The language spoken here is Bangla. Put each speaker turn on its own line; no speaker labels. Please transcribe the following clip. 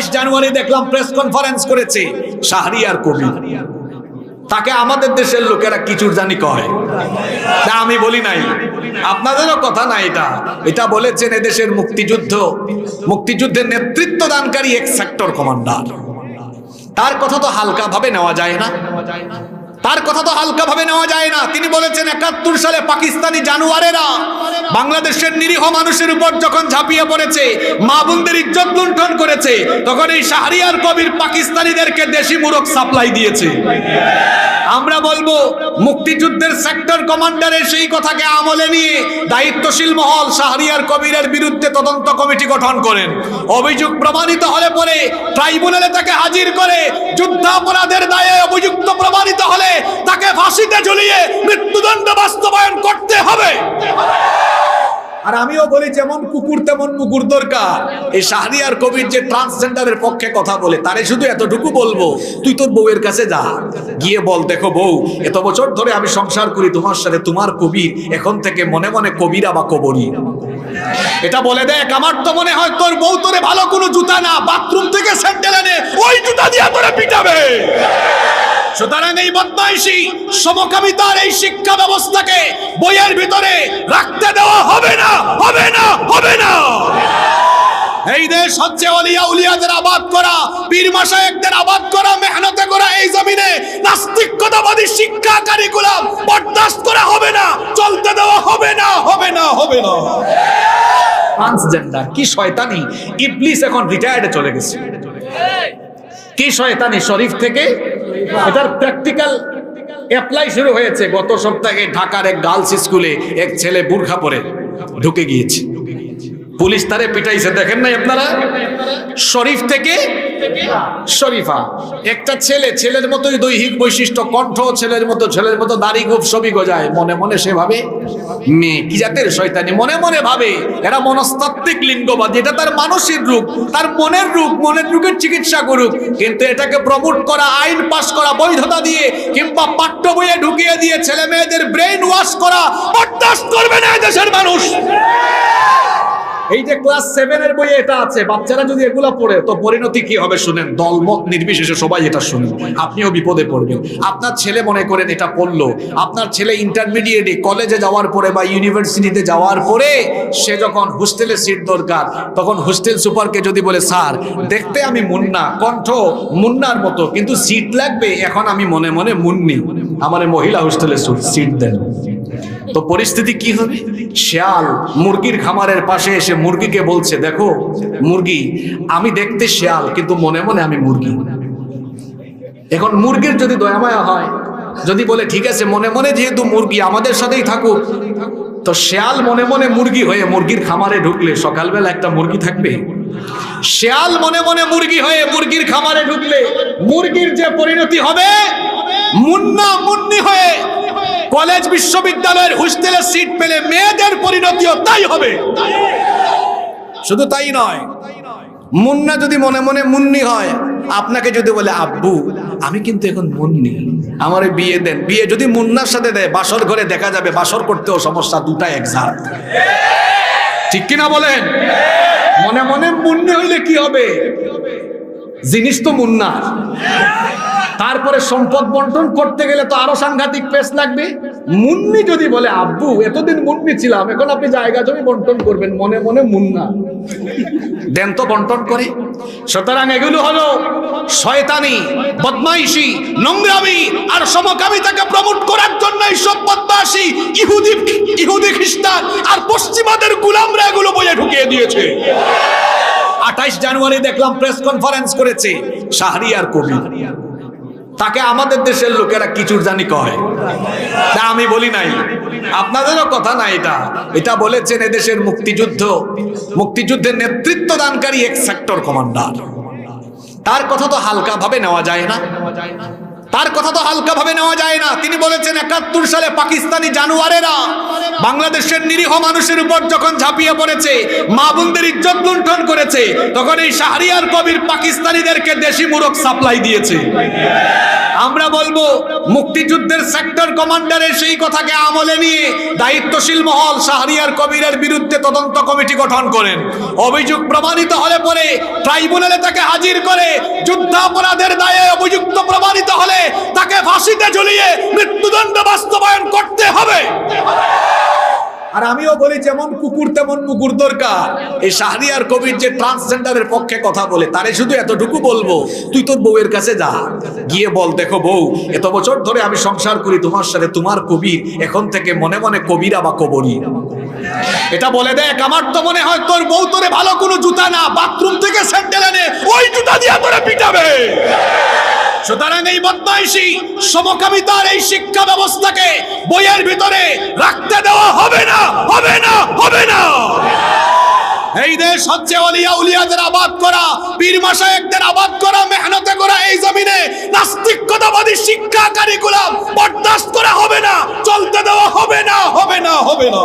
আঠাইশ জানুয়ারি দেখলাম প্রেস কনফারেন্স করেছে, শাহরিয়ার কবি। তাকে আমাদের দেশের লোকেরা কিচুর জানি কয়? তা আমি বলি নাই। আপনাদেরও কথা না এটা। এটা বলেছেন এদেশের মুক্তিযুদ্ধ, মুক্তিযুদ্ধের নেতৃত্ব দানকারী এক সেক্টর কমান্ডার তার কথা তো হালকা ভাবে নেওয়া যায় না। তার কথা তো হালকা ভাবে নেওয়া যায় না। তিনি বলেছেন, একাত্তর সালে পাকিস্তানি জানুয়ারেরা বাংলাদেশের নিরীহ মানুষের উপর যখন ঝাঁপিয়ে পড়েছে, মা বোনদের ইজ্জত লুণ্ঠন করেছে, তখন এই শাহরিয়ার কবির পাকিস্তানিদেরকে দেশি মুরগ সাপ্লাই দিয়েছে। আমরা বলব, মুক্তিযুদ্ধের সেক্টর কমান্ডারের সেই কথাকে আমলে নিয়ে দায়িত্বশীল মহল শাহরিয়ার কবিরের বিরুদ্ধে তদন্ত কমিটি গঠন করেন। অভিযোগ প্রমাণিত হলে পরে ট্রাইব্যুনালে তাকে হাজির করে যুদ্ধাপরাধের দায়ে অভিযুক্ত প্রমাণিত হলে তাকে ফাঁসিতে ঝুলিয়ে মৃত্যুদণ্ড বাস্তবায়ন করতে হবে। আর আমিও বলি, যেমন কুকুর তেমন মুকুর দরকার। এই শাহরিয়ার কবির যে ট্রান্সজেন্ডারের পক্ষে কথা বলে, তারে শুধু এতটুকু বলব, তুই তোর বউয়ের কাছে যা। গিয়ে বল, দেখো বউ, এত বছর ধরে আমি সংসার করি, তোমার সাথে তোমার কবির এখন থেকে মনে মনে কবিরা বা কবরী। এটা বলে দেখ, আমার তো মনে হয় তোর বউ তোরে ভালো কোনো জুতা না, বাথরুম থেকে স্যান্ডেল এনে ওই জুতা দিয়ে তোরে পিটাবে। সুতরাং এই বদমাইশি সমকামিতার এই শিক্ষা ব্যবস্থাকে বইয়ের ভিতরে রাখতে দেওয়া হবে না হবে না হবে না। এই দেশ হচ্ছে অলিয়া উলিয়াদের আবাদ করা পীর মাসায়েকদের আবাদ করা মেহনতে করা এই জমিনে নাস্তিকতাবাদী শিক্ষা কারিকুলাম বরদাস্ত করা হবে না চলতে দেওয়া হবে না হবে না হবে না। ট্রান্সজেন্ডার কি শয়তানি। ইবলিস এখন রিটায়ার্ডে চলে গেছে। কি শয়তানি শরীফ থেকে? এটার প্র্যাকটিক্যাল অ্যাপ্লাই শুরু হয়েছে গত সপ্তাহে ঢাকার এক গার্লস স্কুলে এক ছেলে বুর্খা পরে ঢুকে গিয়েছে। পুলিশ তারে পিটাইছে, দেখেন নাই আপনারা? শরীফ থেকে শরীফা। একটা ছেলে, ছেলের মতোই দৈহিক বৈশিষ্ট্য, কণ্ঠ ছেলের মতো ছেলের মতো দাড়ি খুব ছবি গজায়। মনে মনে সে ভাবে মেয়ে, কি জাতের শয়তানি? মনে মনে ভাবে, এরা মনস্তাত্ত্বিক লিঙ্গবাদী। এটা তার মানসিক রূপ, তার মনের রূপ, মনের রূপের চিকিৎসা করুক। কিন্তু এটাকে প্রমোট করা, আইন পাস করা, বৈধতা দিয়ে, কিংবা পাঠ্য বইয়ে ঢুকিয়ে দিয়ে ছেলে মেয়েদের ব্রেন ওয়াশ করা, বরদাস্ত করবে না দেশের মানুষ। এই যে ক্লাস সেভেন এর বইয়ে এটা আছে, বাচ্চারা যদি এগুলো পড়ে, তো পরিণতি কি হবে শুনেন? দলমত নির্বিশেষে সবাই এটা শুনেন, আপনিও বিপদে পড়বেন। আপনার ছেলে মনে করেন এটা পড়ল, আপনার ছেলে ইন্টারমিডিয়েটে কলেজে যাওয়ার পরে বা ইউনিভার্সিটিতে যাওয়ার পরে সে যখন হোস্টেলে সিট দরকার, তখন হোস্টেল সুপারকে যদি বলে, স্যার, দেখতে আমি মুন্না, কণ্ঠ মুন্নার মতো, কিন্তু সিট লাগবে, এখন আমি মনে মনে মুন্নি। আমার মহিলা হোস্টেলে সিট দেন। তো পরিস্থিতি কি হবে? শেয়াল মুরগির খামারের পাশে এসে মুরগিকে বলছে, দেখো মুরগি, আমি দেখতে শেয়াল, কিন্তু মনে মনে আমি মুরগি। এখন মুরগির যদি দয়ামায়া হয়, যদি বলে, ঠিক আছে, মনে মনে যেহেতু মুরগি আমাদের সাথেই থাকুক। তো শেয়াল মনে মনে মুরগি হয়ে মুরগির খামারে ঢুকলে সকালবেলা একটা মুরগি থাকবে। শেয়াল মনে মনে মুরগি হয়ে মুরগির খামারে ঢুকলে মুরগির যে পরিণতি হবে, মুন্না মুন্নি হয়ে কলেজ বিশ্ববিদ্যালয়ের হোস্টেলে সিট পেলে মেয়েদের পরিণতিও তাই হবে। শুধু তাই নয়, মুন্না যদি মনে মনে মুন্নি হয়, আপনাকে যদি বলে, আব্বু, আমি কিন্তু এখন মুন্নি। আমার বিয়ে দেন। বিয়ে যদি মুন্নার সাথে দেয়, বাসর ঘরে দেখা যাবে, বাসর করতেও সমস্যা, দুটা একজাট ঠিক কিনা বলেন? মনে মনে মুন্নি হইলে কি হবে? জিনিস তো মুন্না। তারপরে সম্পদ বন্টন করতে গেলে তো আরও সাংঘাতিক পেস লাগবে। মুন্নি যদি বলে, আব্বু, এতদিন মুন্নি ছিলাম, এখন আপনি জায়গা জমি বন্টন করবেন, মনে মনে মুন্না। দেন তো বন্টন করে। সুতরাং এগুলো হলো শয়তানি, বদমাইশি, নোংরামি আর সমকামিতাকে প্রমোট করার জন্য সব বদমাশি, ইহুদি ইহুদি খ্রিস্টান আর পশ্চিমাদের গুলামরা এগুলো বইয়ে ঢুকিয়ে দিয়েছে। আঠাইশ জানুয়ারি দেখলাম প্রেস কনফারেন্স করেছে, শাহরিয়ার কবি। তাকে আমাদের দেশের লোকেরা কিচুর জানি কয়। তা আমি বলি নাই। আপনাদেরও কথা না এটা। এটা বলেছেন এদেশের মুক্তিযুদ্ধ, মুক্তিযুদ্ধের নেতৃত্ব দানকারী এক সেক্টর কমান্ডার তার কথা তো হালকা ভাবে নেওয়া যায় না। তার কথা তো হালকা ভাবে নেওয়া যায় না। তিনি বলেছেন একাত্তর সালে পাকিস্তানি জানুয়ারেরা বাংলাদেশের নিরীহ মানুষের উপর যখন ঝাঁপিয়ে পড়েছে, মা বোনদের ইজ্জত লুণ্ঠন করেছে, তখন এই শাহরিয়ার কবির পাকিস্তানিদেরকে দেশি মুরগ সাপ্লাই দিয়েছে। আমরা বলব, মুক্তিযুদ্ধের সেক্টর কমান্ডারের সেই কথাকে আমলে নিয়ে দায়িত্বশীল মহল শাহরিয়ার কবিরের বিরুদ্ধে তদন্ত কমিটি গঠন করেন। অভিযোগ প্রমাণিত হলে পরে ট্রাইব্যুনালে তাকে হাজির করে যুদ্ধাপরাধের দায়ে অভিযুক্ত প্রমাণিত হলে তাকে ফাঁসিতে ঝুলিয়ে মৃত্যুদণ্ড বাস্তবায়ন করতে হবে। আর আমিও বলি, যেমন কুকুর তেমন মুকুর দরকার। এই শাহরিয়ার কবির যে ট্রান্সজেন্ডারের পক্ষে কথা বলে, তারে শুধু এতটুকু বলব, তুই তোর বউয়ের কাছে যা। গিয়ে বল, দেখো বউ, এত বছর ধরে আমি সংসার করি, তোমার সাথে তোমার কবির এখন থেকে মনে মনে কবিরা বা কবরী। এটা বলে দেখ, আমার তো মনে হয় তোর বউ তোরে ভালো কোনো জুতা না, বাথরুম থেকে স্যান্ডেল এনে ওই জুতা দিয়ে তোরে পিটাবে। সুতরাং এই বদমাইশি সমকামিতার এই শিক্ষা ব্যবস্থাকে বইয়ের ভিতরে রাখতে দেওয়া হবে না হবে না হবে না। এই দেশ হচ্ছে অলিয়া উলিয়াদের আবাদ করা, পীর মাসায়েকদের আবাদ করা, মেহনতে করা এই জমিনে নাস্তিকতাবাদী শিক্ষা কারিকুলাম বরদাস্ত করা হবে না, চলতে দেওয়া হবে না হবে না হবে না।